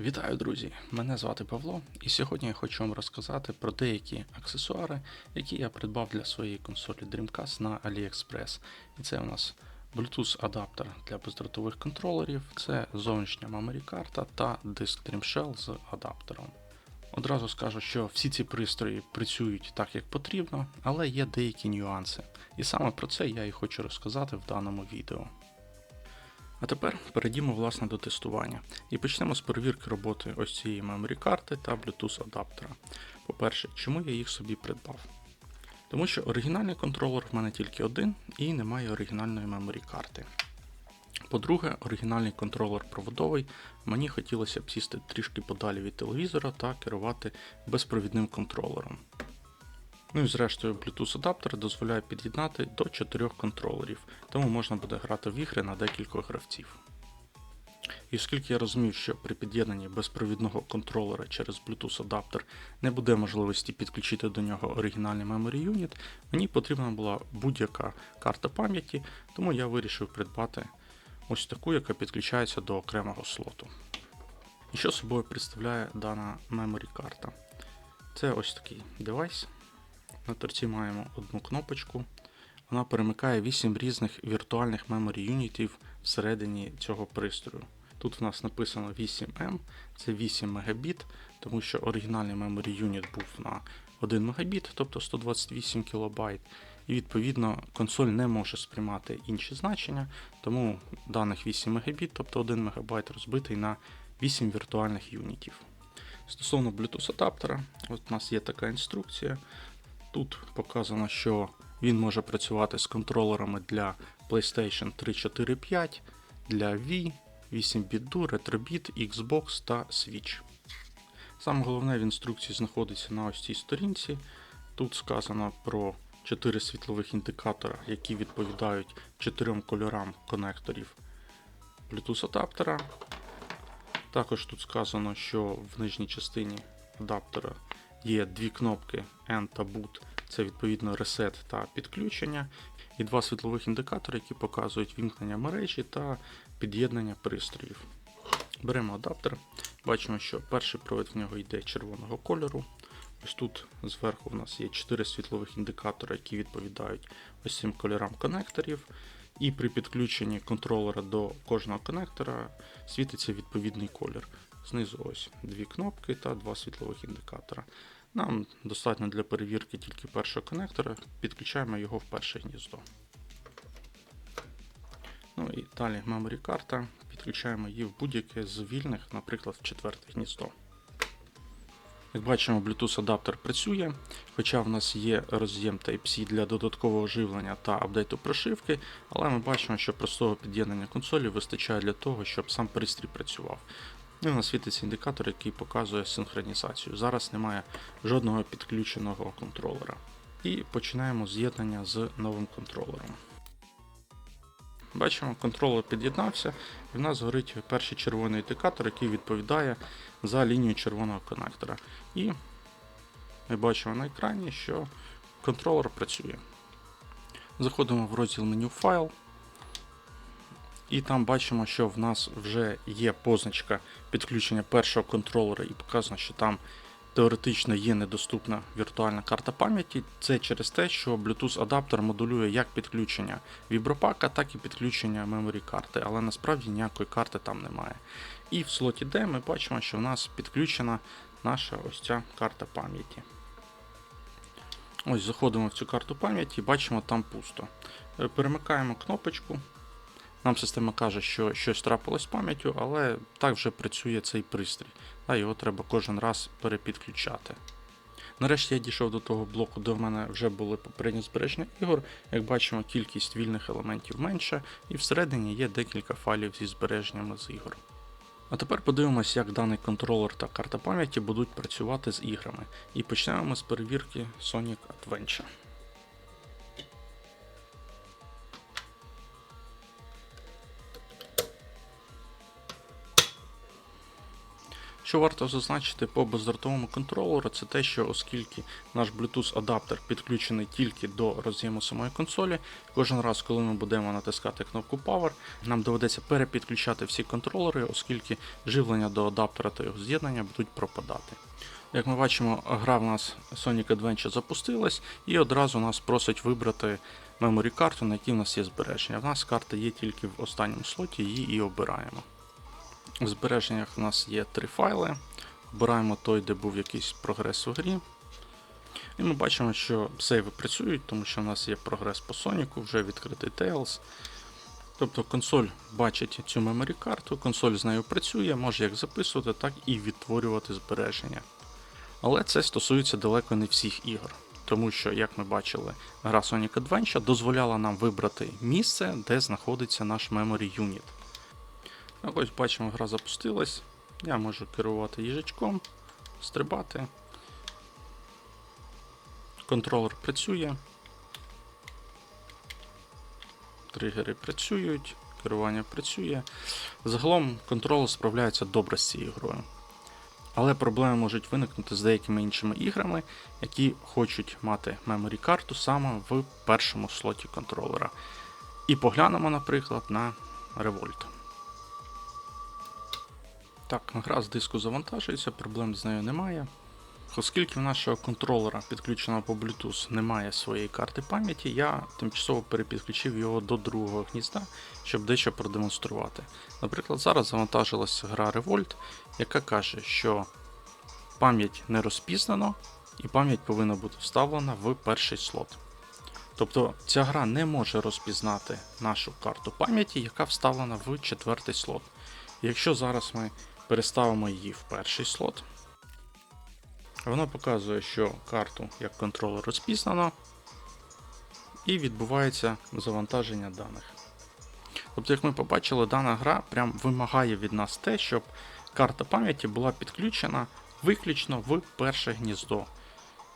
Вітаю, друзі! Мене звати Павло, і сьогодні я хочу вам розказати про деякі аксесуари, які я придбав для своєї консолі Dreamcast на AliExpress. І це у нас Bluetooth адаптер для бездротових контролерів, це зовнішня memory карта та диск DreamShell з адаптером. Одразу скажу, що всі ці пристрої працюють так, як потрібно, але є деякі нюанси. І саме про це я і хочу розказати в даному відео. А тепер перейдімо власне до тестування. І почнемо з перевірки роботи ось цієї memory карти та Bluetooth адаптера. По-перше, чому я їх собі придбав? Тому що оригінальний контролер в мене тільки один і немає оригінальної memory карти. По-друге, оригінальний контролер проводовий, мені хотілося б сісти трішки подалі від телевізора та керувати безпровідним контролером. Ну і зрештою, Bluetooth адаптер дозволяє під'єднати до 4 контролерів, тому можна буде грати в ігри на декількох гравців. І оскільки я розумів, що при під'єднанні безпровідного контролера через Bluetooth адаптер не буде можливості підключити до нього оригінальний Memory Unit, мені потрібна була будь-яка карта пам'яті, тому я вирішив придбати ось таку, яка підключається до окремого слоту. І що собою представляє дана Memory карта? Це ось такий девайс. На торці маємо одну кнопочку. Вона перемикає 8 різних віртуальних memory юнітів всередині цього пристрою. Тут в нас написано 8M, це 8 Мбіт, тому що оригінальний memory юніт був на 1 Мбіт, тобто 128 кБ. І відповідно консоль не може сприймати інші значення, тому даних 8 Мбіт, тобто 1 МБ розбитий на 8 віртуальних юнітів. Стосовно Bluetooth адаптера, от у нас є така інструкція. Тут показано, що він може працювати з контролерами для PlayStation 3, 4, 5, для Wii, 8-біт Retrobit, Xbox та Switch. Саме головне в інструкції знаходиться на ось цій сторінці. Тут сказано про 4 світлових індикатора, які відповідають 4 кольорам конекторів Bluetooth адаптера. Також тут сказано, що в нижній частині адаптера є дві кнопки N та Boot, це відповідно ресет та підключення, і два світлових індикатори, які показують вімкнення мережі та під'єднання пристроїв. Беремо адаптер, бачимо, що перший провід в нього йде червоного кольору. Ось тут зверху в нас є 4 світлових індикатори, які відповідають ось цим кольорам конекторів. І при підключенні контролера до кожного конектора світиться відповідний колір. Знизу ось дві кнопки та два світлових індикатора. Нам достатньо для перевірки тільки першого конектора, підключаємо його в перше гніздо. Ну і далі memory карта, підключаємо її в будь-яке з вільних, наприклад, в четверте гніздо. Як бачимо, Bluetooth адаптер працює, хоча в нас є роз'єм Type-C для додаткового живлення та апдейту прошивки, але ми бачимо, що простого під'єднання консолі вистачає для того, щоб сам пристрій працював. І у нас світиться індикатор, який показує синхронізацію. Зараз немає жодного підключеного контролера. І починаємо з'єднання з новим контролером. Бачимо, контролер під'єднався, і в нас горить перший червоний індикатор, який відповідає за лінію червоного конектора. І ми бачимо на екрані, що контролер працює. Заходимо в розділ меню файл. І там бачимо, що в нас вже є позначка підключення першого контролера, і показано, що там теоретично є недоступна віртуальна карта пам'яті. Це через те, що Bluetooth адаптер модулює як підключення вібропака, так і підключення memory карти, але насправді ніякої карти там немає. І в слоті D ми бачимо, що в нас підключена наша ось ця карта пам'яті. Ось заходимо в цю карту пам'яті, бачимо там пусто. Е, Перемикаємо кнопочку. Нам система каже, що щось трапилось з пам'яттю, але так вже працює цей пристрій. А його треба кожен раз перепідключати. Нарешті я дійшов до того блоку, де в мене вже були попередні збереження ігор. Як бачимо, кількість вільних елементів менша, і всередині є декілька файлів зі збереженнями з ігор. А тепер подивимось, як даний контролер та карта пам'яті будуть працювати з іграми. І почнемо ми з перевірки Sonic Adventure. Що варто зазначити по бездротовому контролеру, це те, що оскільки наш Bluetooth адаптер підключений тільки до роз'єму самої консолі, кожен раз, коли ми будемо натискати кнопку Power, нам доведеться перепідключати всі контролери, оскільки живлення до адаптера та його з'єднання будуть пропадати. Як ми бачимо, гра в нас Sonic Adventure запустилась і одразу нас просить вибрати memory карту, на якій в нас є збереження. В нас карта є тільки в останньому слоті, її і обираємо. В збереженнях у нас є три файли. Обираємо той, де був якийсь прогрес у грі. І ми бачимо, що сейви працюють, тому що в нас є прогрес по Соніку, вже відкритий Tails. Тобто консоль бачить цю memory карту, консоль з нею працює, може як записувати, так і відтворювати збереження. Але це стосується далеко не всіх ігор. Тому що, як ми бачили, гра Sonic Adventure дозволяла нам вибрати місце, де знаходиться наш Memory Unit. Ось бачимо, гра запустилась. Я можу керувати їжачком, стрибати. Контролер працює. Тригери працюють, керування працює. Загалом контролер справляється добре з цією грою. Але проблеми можуть виникнути з деякими іншими іграми, які хочуть мати memory карту саме в першому слоті контролера. І поглянемо, наприклад, на Revolt. Так, гра з диску завантажується, проблем з нею немає. Оскільки в нашого контролера, підключеного по Bluetooth, немає своєї карти пам'яті, я тимчасово перепідключив його до другого гнізда, щоб дещо продемонструвати. Наприклад, зараз завантажилась гра Revolt, яка каже, що пам'ять не розпізнано і пам'ять повинна бути вставлена в перший слот. Тобто ця гра не може розпізнати нашу карту пам'яті, яка вставлена в четвертий слот. Якщо зараз ми переставимо її в перший слот, воно показує, що карту як контролер розпізнано, і відбувається завантаження даних. Тобто, як ми побачили, дана гра прям вимагає від нас те, щоб карта пам'яті була підключена виключно в перше гніздо.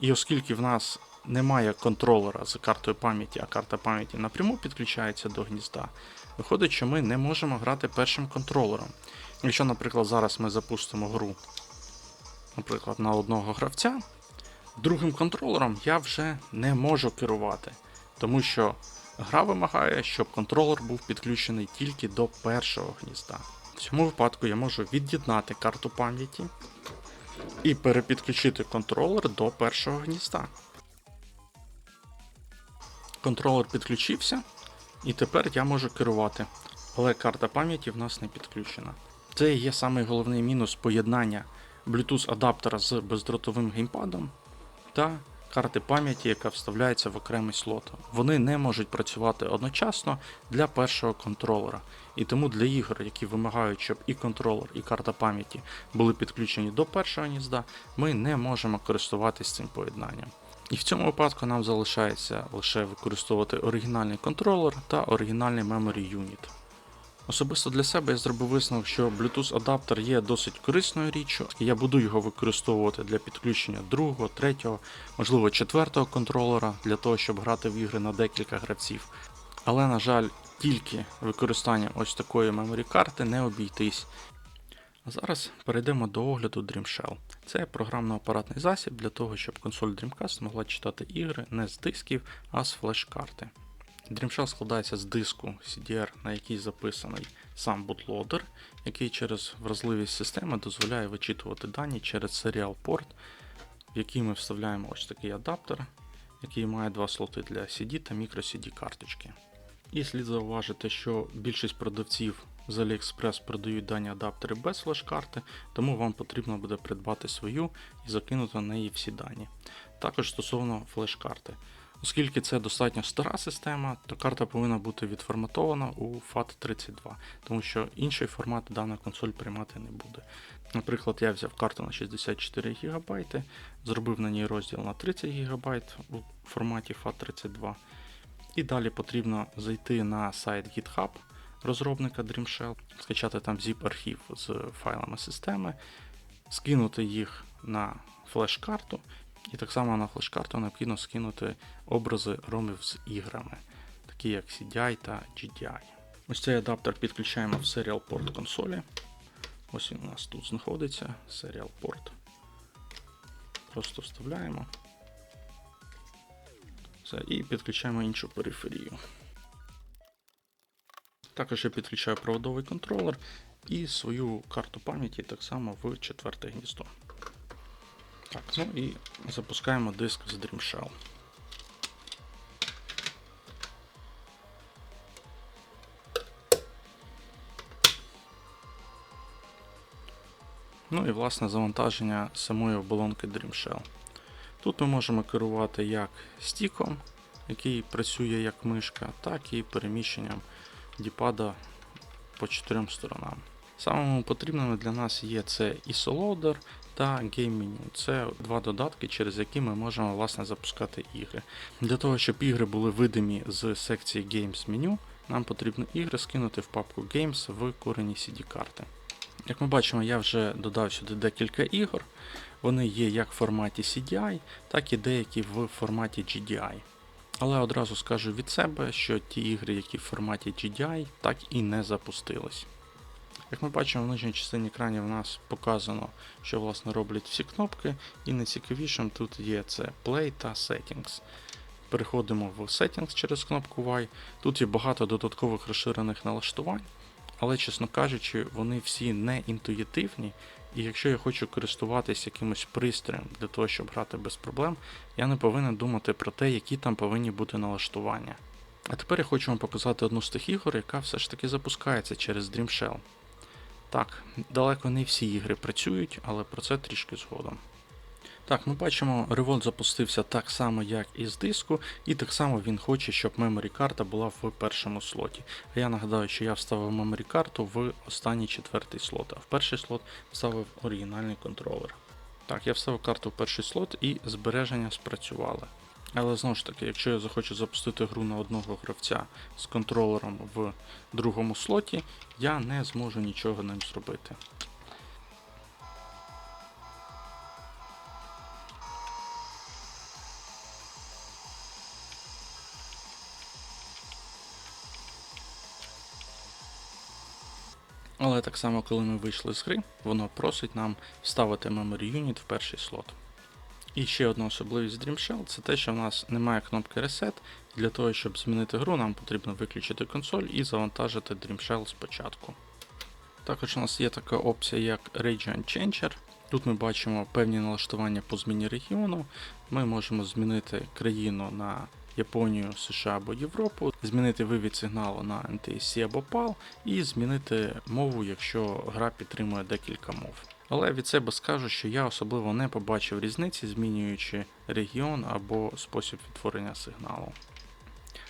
І оскільки в нас немає контролера з картою пам'яті, а карта пам'яті напряму підключається до гнізда, виходить, що ми не можемо грати першим контролером. Якщо, наприклад, зараз ми запустимо гру, наприклад, на одного гравця, другим контролером я вже не можу керувати, тому що гра вимагає, щоб контролер був підключений тільки до першого гнізда. В цьому випадку я можу від'єднати карту пам'яті і перепідключити контролер до першого гнізда. Контролер підключився, і тепер я можу керувати, але карта пам'яті в нас не підключена. Це є самий головний мінус поєднання Bluetooth адаптера з бездротовим геймпадом та карти пам'яті, яка вставляється в окремий слот. Вони не можуть працювати одночасно для першого контролера. І тому для ігор, які вимагають, щоб і контролер, і карта пам'яті були підключені до першого гнізда, ми не можемо користуватись цим поєднанням. І в цьому випадку нам залишається лише використовувати оригінальний контролер та оригінальний Memory Unit. Особисто для себе я зробив висновок, що Bluetooth адаптер є досить корисною річчю, я буду його використовувати для підключення другого, третього, можливо, четвертого контролера для того, щоб грати в ігри на декілька гравців. Але, на жаль, тільки використанням ось такої memory карти не обійтись. А зараз перейдемо до огляду Dreamshell. Це програмно-апаратний засіб для того, щоб консоль Dreamcast могла читати ігри не з дисків, а з флеш-карти. Dreamshell складається з диску CDR, на який записаний сам бутлодер, який через вразливість системи дозволяє вичитувати дані через Serial Port, в який ми вставляємо ось такий адаптер, який має два слоти для CD та microCD карточки. І слід зауважити, що більшість продавців з AliExpress продають дані адаптери без флеш-карти, тому вам потрібно буде придбати свою і закинути на неї всі дані. Також стосовно флеш-карти. Оскільки це достатньо стара система, то карта повинна бути відформатована у FAT32, тому що інший формат дана консоль приймати не буде. Наприклад, я взяв карту на 64 ГБ, зробив на ній розділ на 30 ГБ у форматі FAT32. І далі потрібно зайти на сайт GitHub розробника Dreamshell, скачати там zip-архів з файлами системи, скинути їх на флеш-карту. І так само на флеш-карту необхідно скинути образи ромів з іграми, такі як CDI та GDI. Ось цей адаптер підключаємо в Serial Port консолі. Ось він у нас тут знаходиться, Serial Port. Просто вставляємо. Все, і підключаємо іншу периферію. Також я підключаю проводовий контролер і свою карту пам'яті так само в четверте гніздо. Так, ну і запускаємо диск з Dream Shell. Ну і власне завантаження самої оболонки Dream Shell. Тут ми можемо керувати як стіком, який працює як мишка, так і переміщенням діпада по чотирьом сторонам. Самими потрібними для нас є це ISO-Loader та Game Menu. Це два додатки, через які ми можемо власне запускати ігри. Для того, щоб ігри були видимі з секції Games Menu, нам потрібно ігри скинути в папку Games в корені CD карти. Як ми бачимо, я вже додав сюди декілька ігор. Вони є як в форматі CDI, так і деякі в форматі GDI. Але одразу скажу від себе, що ті ігри, які в форматі GDI, так і не запустились. Як ми бачимо, в нижній частині екрані в нас показано, що власне роблять всі кнопки, і найцікавішим тут є це Play та Settings. Переходимо в Settings через кнопку Y. Тут є багато додаткових розширених налаштувань, але, чесно кажучи, вони всі не інтуїтивні. І якщо я хочу користуватись якимось пристроєм для того, щоб грати без проблем, я не повинен думати про те, які там повинні бути налаштування. А тепер я хочу вам показати одну з тих ігор, яка все ж таки запускається через Dream Shell. Так, далеко не всі ігри працюють, але про це трішки згодом. Так, ми бачимо, Revolt запустився так само, як і з диску, і так само він хоче, щоб memory карта була в першому слоті. А я нагадаю, що я вставив memory карту в останній четвертий слот, а в перший слот вставив оригінальний контролер. Так, я вставив карту в перший слот і збереження спрацювали. Але знову ж таки, якщо я захочу запустити гру на одного гравця з контролером в другому слоті, я не зможу нічого ним зробити. Але так само, коли ми вийшли з гри, воно просить нам вставити Memory Unit в перший слот. І ще одна особливість Dream Shell це те, що в нас немає кнопки Reset. Для того, щоб змінити гру, нам потрібно виключити консоль і завантажити Dream Shell спочатку. Також у нас є така опція, як Region Changer. Тут ми бачимо певні налаштування по зміні регіону. Ми можемо змінити країну на Японію, США або Європу, змінити вивід сигналу на NTSC або PAL і змінити мову, якщо гра підтримує декілька мов. Але від себе скажу, що я особливо не побачив різниці, змінюючи регіон або спосіб відтворення сигналу.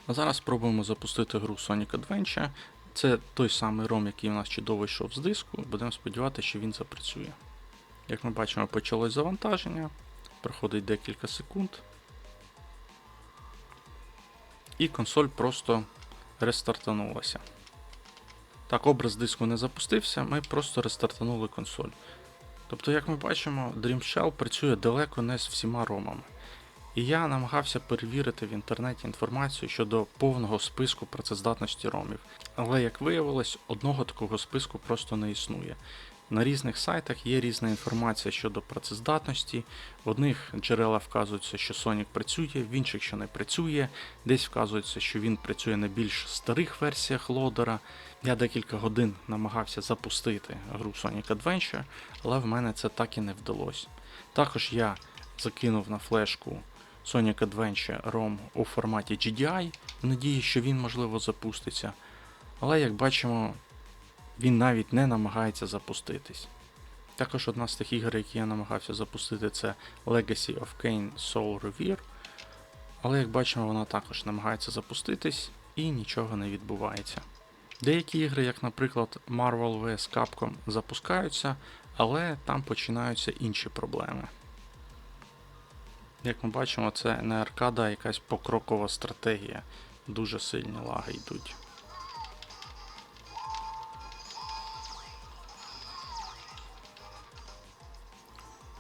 А зараз спробуємо запустити гру Sonic Adventure. Це той самий ROM, який у нас чудово йшов з диску, будемо сподіватися, що він запрацює. Як ми бачимо, почалось завантаження, проходить декілька секунд. І консоль просто рестартанулася. Так, образ диску не запустився, ми просто рестартанули консоль. Тобто, як ми бачимо, DreamShell працює далеко не з всіма ромами. І я намагався перевірити в інтернеті інформацію щодо повного списку працездатності ромів. Але, як виявилось, одного такого списку просто не існує. На різних сайтах є різна інформація щодо працездатності. В одних джерела вказується, що Sonic працює, в інших, що не працює, десь вказується, що він працює на більш старих версіях лодера. Я декілька годин намагався запустити гру Sonic Adventure, але в мене це так і не вдалося. Також я закинув на флешку Sonic Adventure ROM у форматі GDI, в надії, що він можливо запуститься. Але як бачимо, він навіть не намагається запуститись. Також одна з тих ігор, які я намагався запустити, це Legacy of Kane Soul Revere. Але як бачимо, вона також намагається запуститись і нічого не відбувається. Деякі ігри, як, наприклад, Marvel vs Capcom, запускаються, але там починаються інші проблеми. Як ми бачимо, це не аркада, а якась покрокова стратегія. Дуже сильні лаги йдуть.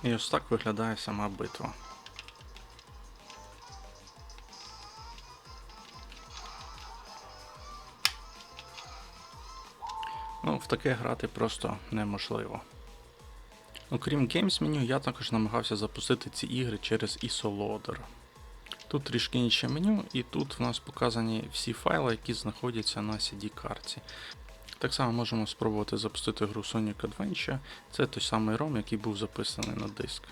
І ось так виглядає сама битва. Ну, в таке грати просто неможливо. Окрім Games меню, я також намагався запустити ці ігри через ISO Loader. Тут трішки інше меню, і тут в нас показані всі файли, які знаходяться на CD-карті. Так само можемо спробувати запустити гру Sonic Adventure. Це той самий ROM, який був записаний на диск.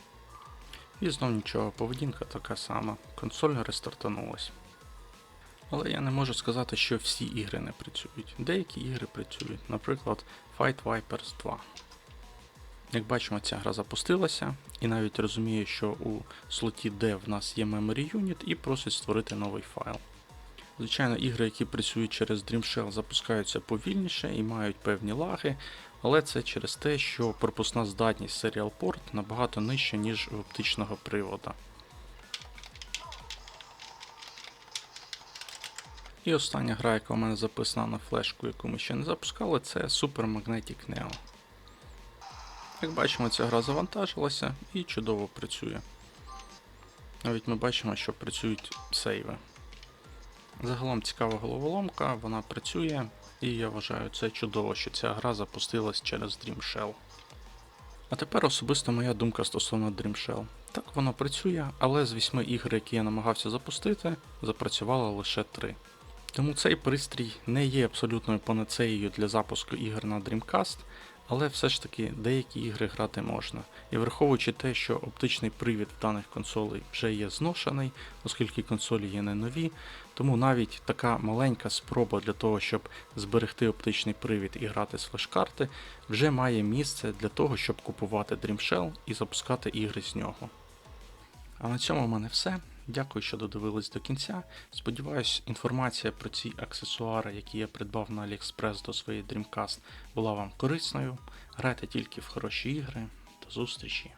І знов нічого, поведінка така сама. Консоль рестартанулась. Але я не можу сказати, що всі ігри не працюють. Деякі ігри працюють, наприклад, Fight Vipers 2. Як бачимо, ця гра запустилася, і навіть розуміє, що у слоті D в нас є Memory Unit і просить створити новий файл. Звичайно, ігри, які працюють через Dreamshell, запускаються повільніше і мають певні лаги, але це через те, що пропускна здатність Serial Port набагато нижча, ніж у оптичного привода. І остання гра, яка у мене записана на флешку, яку ми ще не запускали, це Super Magnetic Neo. Як бачимо, ця гра завантажилася і чудово працює. Навіть ми бачимо, що працюють сейви. Загалом цікава головоломка, вона працює, і я вважаю це чудово, що ця гра запустилась через Dream Shell. А тепер особисто моя думка стосовно Dream Shell. Так воно працює, але з вісьми ігр, які я намагався запустити, запрацювало лише три. Тому цей пристрій не є абсолютною панацеєю для запуску ігор на Dreamcast, але все ж таки деякі ігри грати можна. І враховуючи те, що оптичний привід даних консолей вже є зношений, оскільки консолі є не нові, тому навіть така маленька спроба для того, щоб зберегти оптичний привід і грати з флеш-карти, вже має місце для того, щоб купувати Dreamshell і запускати ігри з нього. А на цьому в мене все. Дякую, що додивились до кінця. Сподіваюсь, інформація про ці аксесуари, які я придбав на AliExpress до своєї Dreamcast, була вам корисною. Грайте тільки в хороші ігри. До зустрічі!